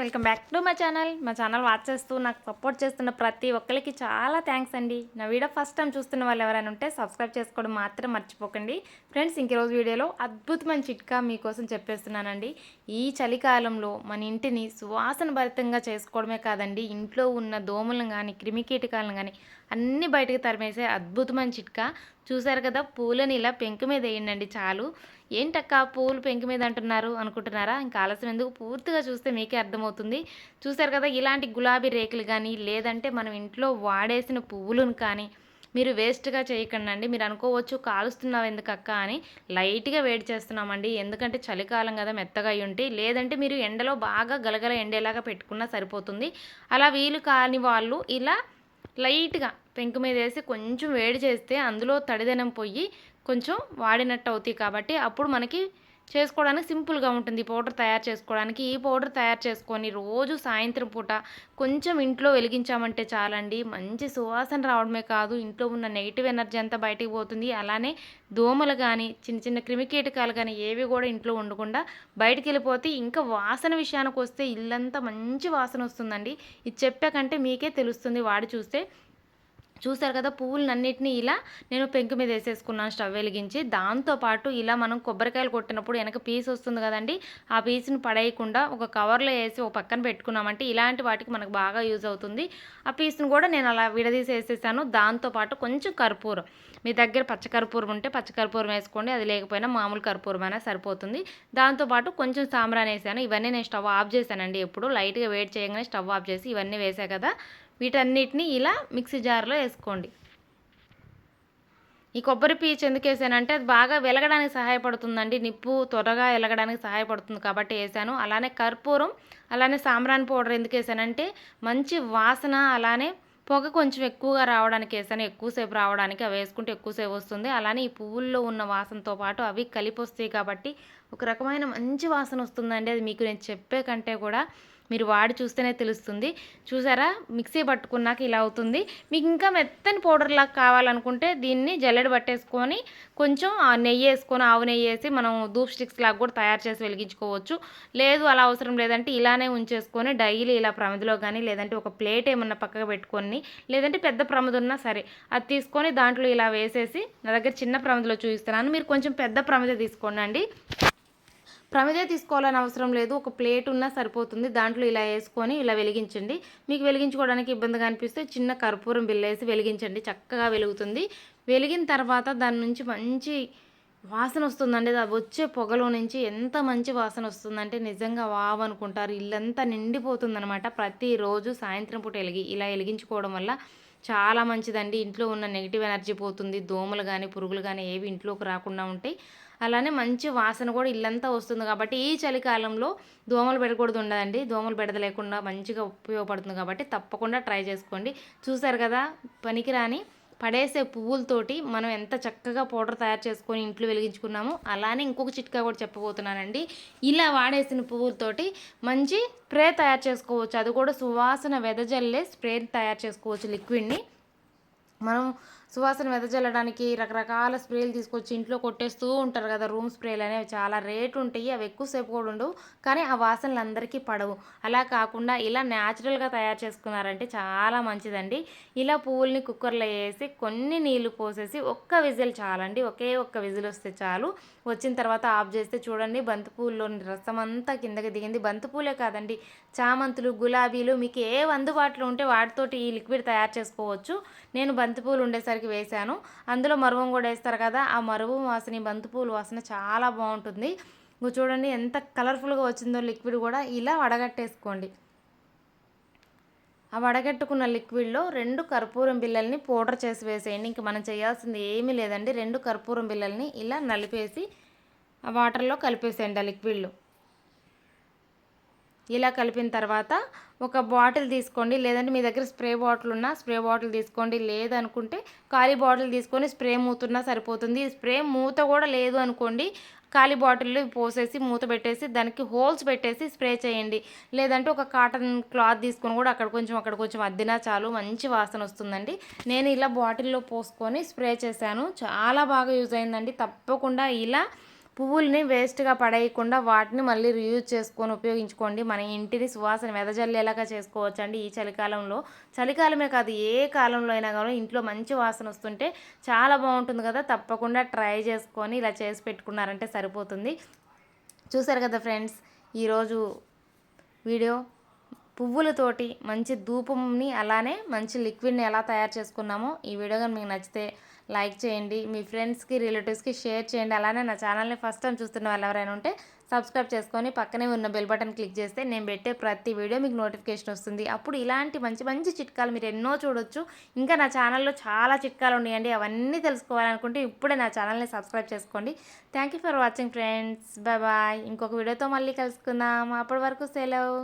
Welcome back to my channel. మా channel watch చేస్తూ నాకు సపోర్ట్ చేస్తున్న ప్రతి ఒక్కరికి చాలా థ్యాంక్స్ అండి. నా వీడియో ఫస్ట్ టైం చూస్తున్న వాళ్ళు ఎవరైనా ఉంటే సబ్స్క్రైబ్ చేసుకోవడం మాత్రం మర్చిపోకండి. ఫ్రెండ్స్ ఇంక రోజు వీడియోలో అద్భుతమైన చిట్కా మీకోసం చెప్పేస్తున్నానండి. ఈ చలికాలంలో మన ఇంటిని సువాసన భరితంగా చేసుకోవడమే కాదండి. ఇంట్లో ఉన్న దోమలను కానీ క్రిమికీటకాలను కానీ అన్ని బయటకు తరిమేసే అద్భుతమైన చిట్కా. చూసారు కదా పూలని ఇలా పెంకు మీద వేయండి చాలు. ఏంటక్క పూలు పెంకు మీద అంటున్నారు అనుకుంటున్నారా? ఇంకా ఆలస్యం ఎందుకు? పూర్తిగా చూస్తే మీకే అర్థమవుతుంది. చూసారు కదా ఇలాంటి గులాబీ రేకులు కానీ లేదంటే మనం ఇంట్లో వాడేసిన పువ్వులను కానీ మీరు వేస్ట్గా చేయకండి అండి మీరు అనుకోవచ్చు కాలుస్తున్నావు ఎందుకక్క అని లైట్గా వేడి చేస్తున్నామండి. ఎందుకంటే చలికాలం కదా మెత్తగా అయి ఉంటే. లేదంటే మీరు ఎండలో బాగా గలగల ఎండేలాగా పెట్టుకున్నా సరిపోతుంది. అలా వీలు కాని వాళ్ళు ఇలా లైట్గా పెంకు మీద వేసి కొంచెం వేడి చేస్తే అందులో తడిదనం పోయి కొంచెం వాడినట్టు అవుతాయి కాబట్టి అప్పుడు మనకి చేసుకోవడానికి సింపుల్గా ఉంటుంది ఈ పౌడర్ తయారు చేసుకోవడానికి. ఈ పౌడర్ తయారు చేసుకొని రోజు సాయంత్రం పూట కొంచెం ఇంట్లో వెలిగించామంటే చాలండి. మంచి సువాసన రావడమే కాదు. ఇంట్లో ఉన్న నెగిటివ్ ఎనర్జీ అంతా బయటికి పోతుంది. అలానే దోమలు కానీ చిన్న చిన్న క్రిమికీటకాలు కానీ ఏవి కూడా ఇంట్లో ఉండకుండా బయటికి వెళ్ళిపోతే ఇంకా వాసన విషయానికి వస్తే ఇల్లంతా మంచి వాసన వస్తుందండి. ఇది చెప్పాకంటే మీకే తెలుస్తుంది. వాడి చూస్తే చూసారు కదా పువ్వులన్నింటినీ ఇలా నేను పెంకు మీద వేసేసుకున్నాను స్టవ్ వెలిగించి. దాంతోపాటు ఇలా మనం కొబ్బరికాయలు కొట్టినప్పుడు వెనక పీస్ వస్తుంది కదండి ఆ పీస్ని పడేయకుండా ఒక కవర్లో వేసి ఒక పక్కన పెట్టుకున్నామంటే ఇలాంటి వాటికి మనకు బాగా యూజ్ అవుతుంది. ఆ పీస్ని కూడా నేను అలా విడదీసి వేసేసాను దాంతోపాటు కొంచెం కర్పూరం. మీ దగ్గర పచ్చకర్పూరం ఉంటే పచ్చకర్పూరం వేసుకోండి అది లేకపోయినా మామూలు కర్పూరం అయినా సరిపోతుంది. దాంతోపాటు కొంచెం సాంబ్రాన్ వేసాను. ఇవన్నీ నేను స్టవ్ ఆఫ్ చేశానండి ఎప్పుడు. లైట్గా వేడి చేయగానే స్టవ్ ఆఫ్ చేసి ఇవన్నీ వేసా కదా. వీటన్నిటిని ఇలా మిక్సీ జార్లో వేసుకోండి. ఈ కొబ్బరి పీచు ఎందుకు వేసానంటే అది బాగా వెలగడానికి సహాయపడుతుందండి. నిప్పు త్వరగా వెలగడానికి సహాయపడుతుంది కాబట్టి వేసాను. అలానే కర్పూరం అలానే సాంబ్రాన్ పౌడర్ ఎందుకు వేసానంటే మంచి వాసన అలానే పొగ కొంచెం ఎక్కువగా రావడానికి వేసాను. ఎక్కువసేపు రావడానికి అవి వేసుకుంటే ఎక్కువసేపు వస్తుంది. అలానే ఈ పువ్వుల్లో ఉన్న వాసనతో పాటు అవి కలిపి వస్తాయి కాబట్టి ఒక రకమైన మంచి వాసన వస్తుందండి. అది మీకు నేను చెప్పే కంటే కూడా మీరు వాడి చూస్తేనే తెలుస్తుంది. చూసారా? మిక్సీ పట్టుకున్నాక ఇలా అవుతుంది. మీకు ఇంకా మెత్తని పౌడర్ లాగా కావాలనుకుంటే దీన్ని జల్లెడ పట్టేసుకొని కొంచెం నెయ్యి వేసుకొని ఆవు నెయ్యి వేసి మనం ధూప్ స్టిక్స్ లాగా కూడా తయారు చేసి వెలిగించుకోవచ్చు. లేదు అలా అవసరం లేదంటే ఇలానే ఉంచేసుకొని డైలీ ఇలా ప్రమిదిలో కానీ లేదంటే ఒక ప్లేట్ ఏమన్నా పక్కకు పెట్టుకొని లేదంటే పెద్ద ప్రమిది ఉన్నా సరే అది తీసుకొని దాంట్లో ఇలా వేసేసి నా దగ్గర చిన్న ప్రమిదిలో చూపిస్తున్నాను. మీరు కొంచెం పెద్ద ప్రమిద తీసుకోండి అండి. ప్రమిదే తీసుకోవాలని అవసరం లేదు. ఒక ప్లేట్ ఉన్నా సరిపోతుంది. దాంట్లో ఇలా వేసుకొని ఇలా వెలిగించండి. మీకు వెలిగించుకోవడానికి ఇబ్బందిగా అనిపిస్తే చిన్న కర్పూరం బిల్లేసి వెలిగించండి. చక్కగా వెలుగుతుంది. వెలిగిన తర్వాత దాని నుంచి మంచి వాసన వస్తుందండి. అది వచ్చే పొగలో నుంచి ఎంత మంచి వాసన వస్తుందంటే నిజంగా వావ్ అనుకుంటారు. ఇల్లంతా నిండిపోతుందనమాట ప్రతిరోజు సాయంత్రం పూట వెలిగి ఇలా వెలిగించుకోవడం వల్ల చాలా మంచిదండి. ఇంట్లో ఉన్న నెగిటివ్ ఎనర్జీ పోతుంది. దోమలు కానీ పురుగులు కానీ ఏవి ఇంట్లోకి రాకుండా ఉంటాయి. అలానే మంచి వాసన కూడా ఇల్లంతా వస్తుంది కాబట్టి ఈ చలికాలంలో దోమలు పెడకూడదు ఉండదండి. దోమలు పెడదలేకుండా మంచిగా ఉపయోగపడుతుంది కాబట్టి తప్పకుండా ట్రై చేసుకోండి. చూసారు కదా? పనికిరాని పడేసే పువ్వులతోటి మనం ఎంత చక్కగా పౌడర్ తయారు చేసుకొని ఇంట్లో వెలిగించుకున్నామో అలానే ఇంకొక చిట్కా కూడా చెప్పబోతున్నానండి. ఇలా వాడేసిన పువ్వులతోటి మంచి స్ప్రే తయారు చేసుకోవచ్చు. అది కూడా సువాసన వెదజల్లే స్ప్రే తయారు చేసుకోవచ్చు లిక్విడ్ని. మనం సువాసన వెదజల్లడానికి రకరకాల స్ప్రేలు తీసుకొచ్చి ఇంట్లో కొట్టేస్తూ ఉంటారు కదా రూమ్ స్ప్రేలు అనేవి. చాలా రేటు ఉంటాయి అవి ఎక్కువసేపు కూడా ఉండవు కానీ ఆ వాసనలు అందరికీ పడవు. అలా కాకుండా ఇలా న్యాచురల్గా తయారు చేసుకున్నారంటే చాలా మంచిదండి. ఇలా పువ్వుల్ని కుక్కర్లో వేసి కొన్ని నీళ్ళు పోసేసి ఒక్క విజిల్ చాలండి. ఒకే ఒక్క విజిల్ వస్తే చాలు. వచ్చిన తర్వాత ఆఫ్ చేస్తే చూడండి బంతిపూల్లోని రసం అంతా కిందకి దిగింది. బంతిపూలే కాదండి చామంతులు గులాబీలు మీకు ఏ అందుబాటులో ఉంటే వాటితోటి ఈ లిక్విడ్ తయారు చేసుకోవచ్చు. నేను బంతి బంతిపూలు ఉండేసరికి వేశాను. వేసాను అందులో మరువం కూడా వేస్తారు కదా ఆ మరువు వాసన బంతిపూలు వాసన చాలా బాగుంటుంది. చూడండి ఎంత కలర్ఫుల్గా వచ్చిందో లిక్విడ్ కూడా ఇలా వడగట్టేసుకోండి. ఆ వడగట్టుకున్న లిక్విడ్లో రెండు కర్పూరం బిల్లల్ని పౌడర్ చేసి వేసేయండి. ఇంక మనం చేయాల్సింది ఏమీ లేదండి. రెండు కర్పూరం బిల్లల్ని ఇలా నలిపేసి ఆ వాటర్లో కలిపేసేయండి ఆ లిక్విడ్లో. ఇలా కలిపిన తర్వాత ఒక బాటిల్ తీసుకోండి. లేదంటే మీ దగ్గర స్ప్రే బాటిల్ ఉన్నా స్ప్రే బాటిల్ తీసుకోండి. లేదనుకుంటే ఖాళీ బాటిల్ తీసుకొని స్ప్రే మూతున్నా సరిపోతుంది. స్ప్రే మూత కూడా లేదు అనుకోండి ఖాళీ బాటిల్ పోసేసి మూత పెట్టేసి దానికి హోల్స్ పెట్టేసి స్ప్రే చేయండి. లేదంటే ఒక కాటన్ క్లాత్ తీసుకొని కూడా అక్కడ కొంచెం అక్కడ కొంచెం అద్దినా చాలు మంచి వాసన వస్తుందండి. నేను ఇలా బాటిల్లో పోసుకొని స్ప్రే చేశాను. చాలా బాగా యూజ్ అయిందండి. తప్పకుండా ఇలా పువ్వుల్ని వేస్ట్గా పడేయకుండా వాటిని మళ్ళీ రీయూజ్ చేసుకొని ఉపయోగించుకోండి. మన ఇంటిని సువాసన వెదజల్లేలాగా చేసుకోవచ్చు అండి ఈ చలికాలంలో. చలికాలమే కాదు ఏ కాలంలో అయినా కానీ ఇంట్లో మంచి వాసన వస్తుంటే చాలా బాగుంటుంది కదా. తప్పకుండా ట్రై చేసుకొని ఇలా చేసి పెట్టుకున్నారంటే సరిపోతుంది. చూసారు కదా ఫ్రెండ్స్ ఈరోజు వీడియో. పువ్వులతోటి మంచి ధూపంని అలానే మంచి లిక్విడ్ని ఎలా తయారు చేసుకున్నామో ఈ వీడియో కానీ మీకు నచ్చితే లైక్ చేయండి మీ ఫ్రెండ్స్కి రిలేటివ్స్కి షేర్ చేయండి. అలానే నా ఛానల్ని ఫస్ట్ టైం చూస్తున్న వాళ్ళు ఎవరైనా ఉంటే సబ్స్క్రైబ్ చేసుకొని పక్కనే ఉన్న బెల్ బటన్ క్లిక్ చేస్తే నేను పెట్టే ప్రతి వీడియో మీకు నోటిఫికేషన్ వస్తుంది. అప్పుడు ఇలాంటి మంచి మంచి చిట్కాలు మీరు ఎన్నో చూడొచ్చు. ఇంకా నా ఛానల్లో చాలా చిట్కాలు ఉన్నాయండి. అవన్నీ తెలుసుకోవాలనుకుంటే ఇప్పుడే నా ఛానల్ని సబ్స్క్రైబ్ చేసుకోండి. Thank you for watching friends. Bye bye. ఇంకొక వీడియోతో మళ్ళీ కలుసుకుందాం. అప్పటి వరకు సెలవు.